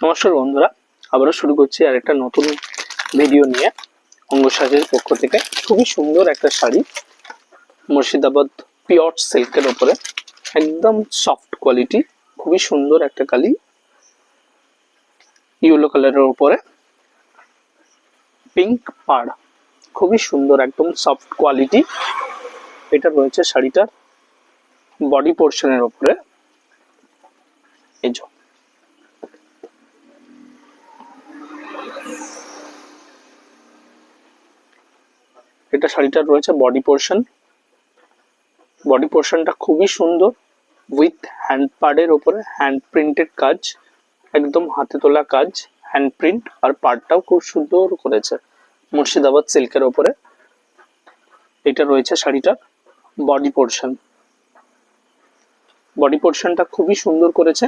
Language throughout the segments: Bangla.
নমস্কার বন্ধুরা, আবারও শুরু করছি আর একটা নতুন ভিডিও নিয়ে অঙ্গ সাজের পক্ষ থেকে। খুবই সুন্দর একটা শাড়ি, মুর্শিদাবাদ পিওর সিল্কের ওপরে, একদম সফট কোয়ালিটি খুবই সুন্দর একটা কালি ইয়েলো কালারের ওপরে পিঙ্ক পাড়, খুবই সুন্দর, একদম সফট কোয়ালিটি এটা রয়েছে শাড়িটার বডি পোর্শনের ওপরে। এই যে এটা শাড়িটার রয়েছে বডি পোর্শন বডি পোর্শনটা খুবই সুন্দর। উইথ হ্যান্ড পার্ডের ওপরে হ্যান্ড প্রিন্টেড কাজ, একদম হাতে তোলা কাজ হ্যান্ড প্রিন্ট আর পার্টটাও খুব সুন্দর করেছে মুর্শিদাবাদ সিল্কের ওপরে। এটা রয়েছে শাড়িটার বডি পোর্শন বডি পোর্শনটা খুবই সুন্দর করেছে।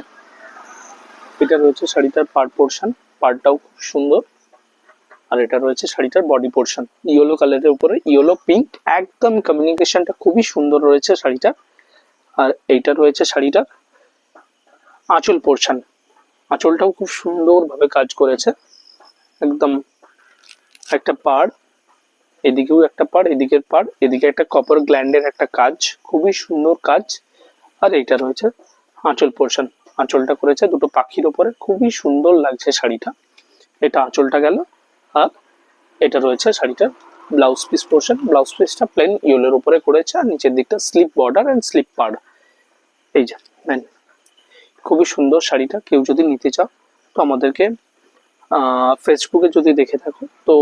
এটা রয়েছে শাড়িটার পার্ট পোর্শন পার্টটাও খুব সুন্দর। আর এটা রয়েছে শাড়িটার বডি পোর্শন ইয়েলো কালারের উপরে ইয়েলো পিঙ্ক একদম কমিউনিকেশনটা খুবই সুন্দর রয়েছে শাড়িটা। আর এইটা রয়েছে শাড়িটার আঁচল পোর্শন আঁচলটাও খুব সুন্দরভাবে কাজ করেছে। একদম একটা পাড়, এদিকেও একটা পাড়, এদিকের পাড়, এদিকে একটা কপার গ্ল্যান্ডের একটা কাজ, খুবই সুন্দর কাজ। আর এইটা রয়েছে আঁচল পোর্শন আঁচলটা করেছে দুটো পাখির ওপরে খুবই সুন্দর লাগছে শাড়িটা। এটা আঁচলটা গেল। আর এটা রয়েছে শাড়িটার ব্লাউজ পিস পোর্শন ব্লাউজ পিসটা প্লেন ইয়েলোর উপরে করেছে আর নিচের দিকটা স্লিপ বর্ডার অ্যান্ড স্লিপ পাড় এই যে খুবই সুন্দর শাড়িটা, কেউ যদি নিতে চাও তো আমাদেরকে ফেসবুকে যদি দেখে থাকো, তো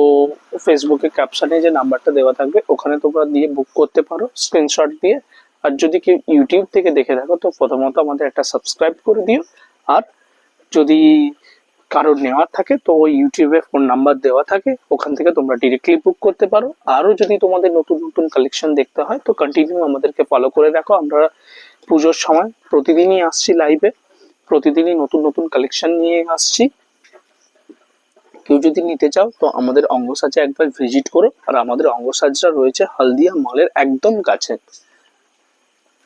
ফেসবুকে ক্যাপশনে যে নাম্বারটা দেওয়া থাকবে, ওখানে তোমরা দিয়ে বুক করতে পারো স্ক্রিনশট দিয়ে। আর যদি কেউ ইউটিউব থেকে দেখে থাকো, তো প্রথমত আমাদের একটা সাবস্ক্রাইব করে দিও। আর যদি কারোর নেওয়ার থাকে, তো ওই ইউটিউবে ফোন নাম্বার দেওয়া থাকে, ওখান থেকে তোমরা ডিরেক্টলি বুক করতে পারো। আরও যদি তোমাদের নতুন নতুন কালেকশন দেখতে হয়, তো কন্টিনিউ আমাদেরকে ফলো করে রাখো আমরা পুজোর সময় প্রতিদিনই আসছি লাইভে প্রতিদিনই নতুন নতুন কালেকশন নিয়ে আসছি। কেউ যদি নিতে চাও, তো আমাদের অঙ্গসাজে একবার ভিজিট করো। আর আমাদের অঙ্গসাজরা রয়েছে হলদিয়া মলের একদম কাছে।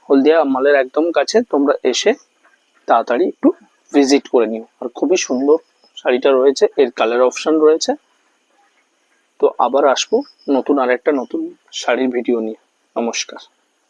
হলদিয়া মলের একদম কাছে, তোমরা এসে তাড়াতাড়ি একটু ভিজিট করে নিও। আর খুবই সুন্দর শাড়িটা রয়েছে, এর কালার অপশন রয়েছে। তো আবার আসব নতুন আরেকটা নতুন শাড়ির ভিডিও নিয়ে। নমস্কার।